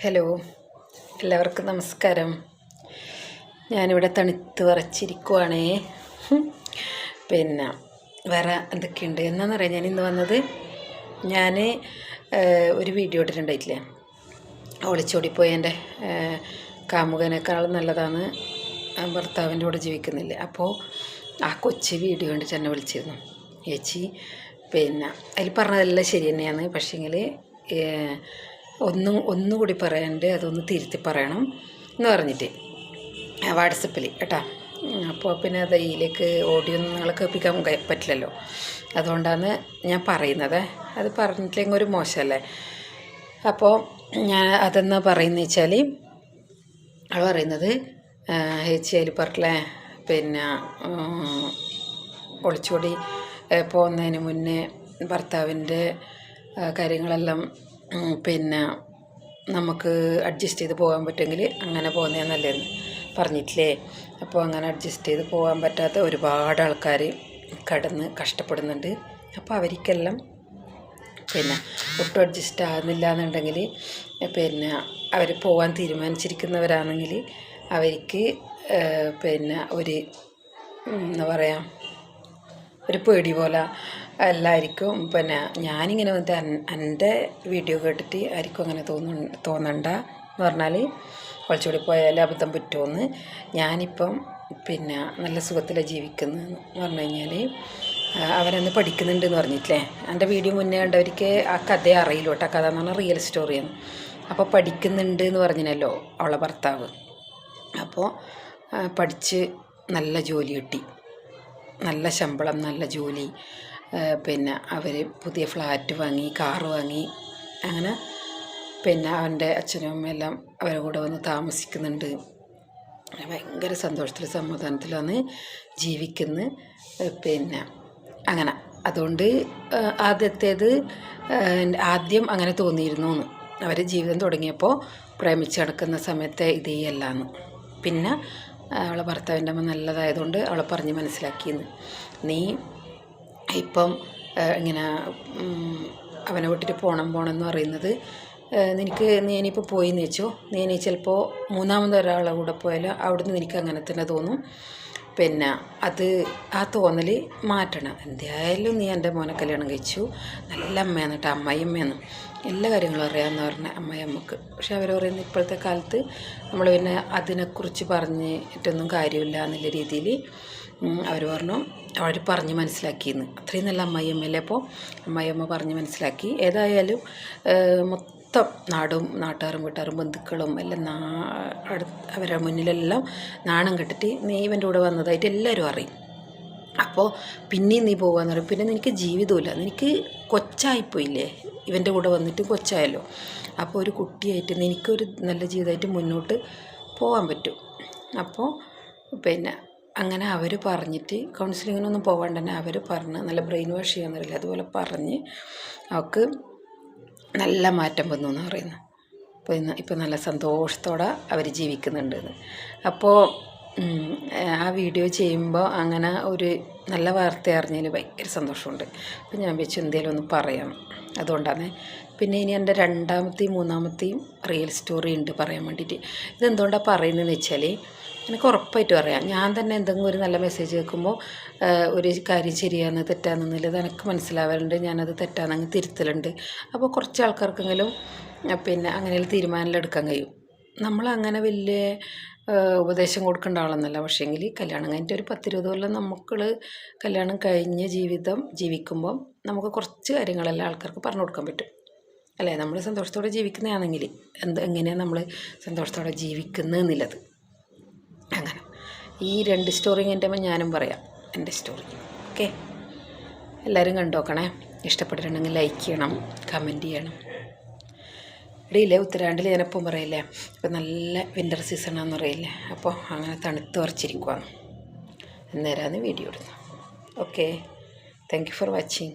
Hello എല്ലാവർക്കും നമസ്കാരം. ഞാനിവിടെ തണുത്ത് വറച്ചിരിക്കുവാണേ. പിന്നെ വേറെ എന്തൊക്കെയുണ്ട്? എന്നാന്നറിയാം ഞാൻ ഇന്ന് വന്നത് ഞാൻ ഒരു വീഡിയോ ഇട്ടിട്ടുണ്ടായിട്ടില്ലേ? ഒളിച്ചോടിപ്പോയി എന്റെ കാമുകനേക്കാളും നല്ലതാണ് ഭർത്താവിന്റെ കൂടെ ജീവിക്കുന്നില്ല. അപ്പോൾ ആ കൊച്ചു വീഡിയോ കണ്ടിട്ട് എന്നെ വിളിച്ചിരുന്നു. ചേച്ചി പിന്നെ അതിൽ പറഞ്ഞതെല്ലാം ശരി തന്നെയാണ്. പക്ഷേങ്കിൽ ഒന്നും ഒന്നുകൂടി പറയാനുണ്ട് അതൊന്ന് തിരുത്തി പറയണം എന്ന് പറഞ്ഞിട്ട്. വാട്സപ്പിൽ കേട്ടോ. അപ്പോൾ പിന്നെ അത് ഓഡിയോ ഒന്നും നിങ്ങളെ കേൾപ്പിക്കാൻ പറ്റില്ലല്ലോ. അതുകൊണ്ടാണ് ഞാൻ പറയുന്നത്. അത് പറഞ്ഞിട്ടില്ലെങ്കിൽ ഒരു മോശമല്ലേ? അപ്പോൾ ഞാൻ അതെന്നാ പറയുന്നത് വെച്ചാൽ അവൾ പറയുന്നത് ചേച്ചി പറഞ്ഞില്ലേ പിന്നെ ഒളിച്ചോടി പോകുന്നതിന് മുന്നേ ഭർത്താവിന്റെ കാര്യങ്ങളെല്ലാം പിന്നെ നമുക്ക് അഡ്ജസ്റ്റ് ചെയ്ത് പോകാൻ പറ്റുമെങ്കിൽ അങ്ങനെ പോകുന്നതാണ് നല്ലതെന്ന് പറഞ്ഞിട്ടില്ലേ? അപ്പോൾ അങ്ങനെ അഡ്ജസ്റ്റ് ചെയ്ത് പോകാൻ പറ്റാത്ത ഒരുപാട് ആൾക്കാർ കടന്ന് കഷ്ടപ്പെടുന്നുണ്ട്. അപ്പോൾ അവർക്കെല്ലാം പിന്നെ ഒട്ടും അഡ്ജസ്റ്റ് ആകുന്നില്ല എന്നുണ്ടെങ്കിൽ പിന്നെ അവർ പോകാൻ തീരുമാനിച്ചിരിക്കുന്നവരാണെങ്കിൽ അവർക്ക് പിന്നെ ഒരു എന്താ പറയുക ഒരു പേടി പോലെ എല്ലാവർക്കും പിന്നെ ഞാനിങ്ങനെ എന്റെ വീഡിയോ കേട്ടിട്ട് ആർക്കും അങ്ങനെ തോന്നു തോന്നണ്ട എന്ന് പറഞ്ഞാൽ കുറച്ചുകൂടി പോയാൽ അബദ്ധം പറ്റുമെന്ന് ഞാനിപ്പം പിന്നെ നല്ല സുഖത്തിലാണ് ജീവിക്കുന്നതെന്ന് പറഞ്ഞു കഴിഞ്ഞാൽ അവരന്ന് പഠിക്കുന്നുണ്ട് എന്ന് പറഞ്ഞിട്ടില്ലേ? എന്റെ വീഡിയോ മുന്നേ കണ്ടവർക്ക് ആ കഥയെ അറിയില്ല കേട്ടോ. കഥ എന്ന് പറഞ്ഞാൽ റിയൽ സ്റ്റോറിയാണ് അപ്പോൾ പഠിക്കുന്നുണ്ട് എന്ന് പറഞ്ഞല്ലോ അവളെ ഭർത്താവ്. അപ്പോൾ പഠിച്ച് നല്ല ജോലി കിട്ടി. നല്ല ശമ്പളം നല്ല ജോലി. പിന്നെ അവർ പുതിയ ഫ്ലാറ്റ് വാങ്ങി കാറ് വാങ്ങി അങ്ങനെ പിന്നെ അവന്റെ അച്ഛനും അമ്മയും എല്ലാം അവരുടെ കൂടെ വന്ന് താമസിക്കുന്നുണ്ട്. ഭയങ്കര സന്തോഷത്തിൽ സമാധാനത്തിലാണ് ജീവിക്കുന്നത് പിന്നെ അങ്ങനെ. അതുകൊണ്ട് ആദ്യത്തേത് ആദ്യം അങ്ങനെ തോന്നിയിരുന്നു എന്ന് അവർ ജീവിതം തുടങ്ങിയപ്പോൾ പ്രേമിച്ച് നടക്കുന്ന സമയത്തെ ഇതേ അല്ലാന്ന്. പിന്നെ അവളെ ഭർത്താവിന്റെ അമ്മ നല്ലതായതുകൊണ്ട് അവളെ പറഞ്ഞ് മനസ്സിലാക്കിയെന്ന് നീ ഇപ്പം ഇങ്ങനെ അവനെ വിട്ടിട്ട് പോകണം പോകണം എന്ന് പറയുന്നത് നിനക്ക് നീ ഇനിയിപ്പോൾ പോയി എന്ന് വെച്ചോ. നീ ഇനി ചിലപ്പോൾ മൂന്നാമത് ഒരാളെ കൂടെ പോയാലോ അവിടുന്ന് നിനക്ക് അങ്ങനെ തന്നെ തോന്നും. പിന്നെ അത് ആ തോന്നൽ മാറ്റണം. എന്തായാലും നീ എന്റെ മോനെ കല്യാണം കഴിച്ചു. നല്ല അമ്മയാണ് കേട്ടോ അമ്മായിയമ്മയാണ്. എല്ലാ കാര്യങ്ങളും അറിയാമെന്ന് പറഞ്ഞ അമ്മായിയമ്മക്ക് പക്ഷെ അവർ പറയുന്നത് ഇപ്പോഴത്തെ കാലത്ത് നമ്മൾ പിന്നെ അതിനെക്കുറിച്ച് പറഞ്ഞിട്ടൊന്നും കാര്യമില്ല എന്നുള്ള രീതിയിൽ അവർ പറഞ്ഞു അവർ പറഞ്ഞ് മനസ്സിലാക്കിയെന്ന് അത്രയും നല്ല അമ്മായിയമ്മയല്ലേ അപ്പോൾ അമ്മായിയമ്മ പറഞ്ഞ് മനസ്സിലാക്കി. ഏതായാലും മൊത്തം നാടും നാട്ടുകാരും വീട്ടുകാരും ബന്ധുക്കളും എല്ലാം നാ അവരുടെ മുന്നിലെല്ലാം നാണം കെട്ടിട്ട് നീ ഇവന്റെ കൂടെ വന്നതായിട്ട് എല്ലാവരും അറിയും. അപ്പോൾ പിന്നെയും നീ പോകാന്ന് പറയും. പിന്നെ നിനക്ക് ജീവിതമില്ല നിനക്ക് കൊച്ചായിപ്പോയില്ലേ? ഇവന്റെ കൂടെ വന്നിട്ട് കൊച്ചായല്ലോ. അപ്പോൾ ഒരു കുട്ടിയായിട്ട് നിനക്കൊരു നല്ല ജീവിതമായിട്ട് മുന്നോട്ട് പോകാൻ പറ്റും. അപ്പോൾ പിന്നെ അങ്ങനെ അവർ പറഞ്ഞിട്ട് കൗൺസിലിങ്ങിനൊന്നും പോകാണ്ട് തന്നെ അവർ പറഞ്ഞ് നല്ല ബ്രെയിൻ വാഷ് ചെയ്യാന്നറിയില്ല. അതുപോലെ പറഞ്ഞ് അവൾക്ക് നല്ല മാറ്റം വന്നു എന്ന് പറയുന്നു. അപ്പോൾ ഇന്ന് ഇപ്പോൾ നല്ല സന്തോഷത്തോടെ അവർ ജീവിക്കുന്നുണ്ട്. അപ്പോൾ ആ വീഡിയോ ചെയ്യുമ്പോൾ അങ്ങനെ ഒരു നല്ല വാർത്ത അറിഞ്ഞതിന് ഭയങ്കര സന്തോഷമുണ്ട്. അപ്പോൾ ഞാൻ വെച്ച് എന്തെങ്കിലും ഒന്ന് പറയാം. അതുകൊണ്ടാണ്. പിന്നെ ഇനി എന്റെ രണ്ടാമത്തെയും മൂന്നാമത്തെയും റിയൽ സ്റ്റോറി ഉണ്ട് പറയാൻ വേണ്ടിയിട്ട്. ഇതെന്തുകൊണ്ടാണ് പറയുന്നതെന്ന് വെച്ചാൽ എനിക്ക് ഉറപ്പായിട്ട് പറയാം ഞാൻ തന്നെ എന്തെങ്കിലും ഒരു നല്ല മെസ്സേജ് കേൾക്കുമ്പോൾ ഒരു കാര്യം ശരിയാണ് തെറ്റാണെന്നുള്ളത് എനിക്ക് മനസ്സിലാവാറുണ്ട്. ഞാനത് തെറ്റാണെന്ന് തിരുത്തലുണ്ട്. അപ്പോൾ കുറച്ച് ആൾക്കാർക്കെങ്കിലും പിന്നെ അങ്ങനെ തീരുമാനമെടുക്കാൻ കഴിയും. നമ്മളങ്ങനെ വലിയ ഉപദേശം കൊടുക്കേണ്ട ആളൊന്നല്ല. പക്ഷേങ്കിൽ കല്യാണം കഴിഞ്ഞിട്ട് ഒരു പത്തിരുപത് കൊല്ലം നമുക്ക് കല്യാണം കഴിഞ്ഞ ജീവിതം ജീവിക്കുമ്പം നമുക്ക് കുറച്ച് കാര്യങ്ങളെല്ലാം ആൾക്കാർക്ക് പറഞ്ഞു കൊടുക്കാൻ പറ്റും. അല്ലേ? നമ്മൾ സന്തോഷത്തോടെ ജീവിക്കുന്നതാണെങ്കിൽ എന്ത് എങ്ങനെയാണ് നമ്മൾ സന്തോഷത്തോടെ ജീവിക്കുന്നതെന്നുള്ളത് അങ്ങനെ. ഈ രണ്ട് സ്റ്റോറി കഴിഞ്ഞിട്ട് ഞാനും പറയാം. എന്റെ സ്റ്റോറി ഓക്കെ? എല്ലാവരും കണ്ടോക്കണേ ഇഷ്ടപ്പെട്ടിട്ടുണ്ടെങ്കിൽ ലൈക്ക് ചെയ്യണം കമന്റ് ചെയ്യണം. ഇടയില്ലേ ഉത്തരാണ്ടിൽ ഞാനെപ്പം പറയില്ലേ ഇപ്പം നല്ല വിന്റർ സീസണാന്ന് പറയില്ലേ? അപ്പോൾ അങ്ങനെ തണുത്ത് ഉറച്ചിരിക്കുവാണ്. അന്നേരമാണ് വീഡിയോ ഇടുന്നത് okay? Thank you for watching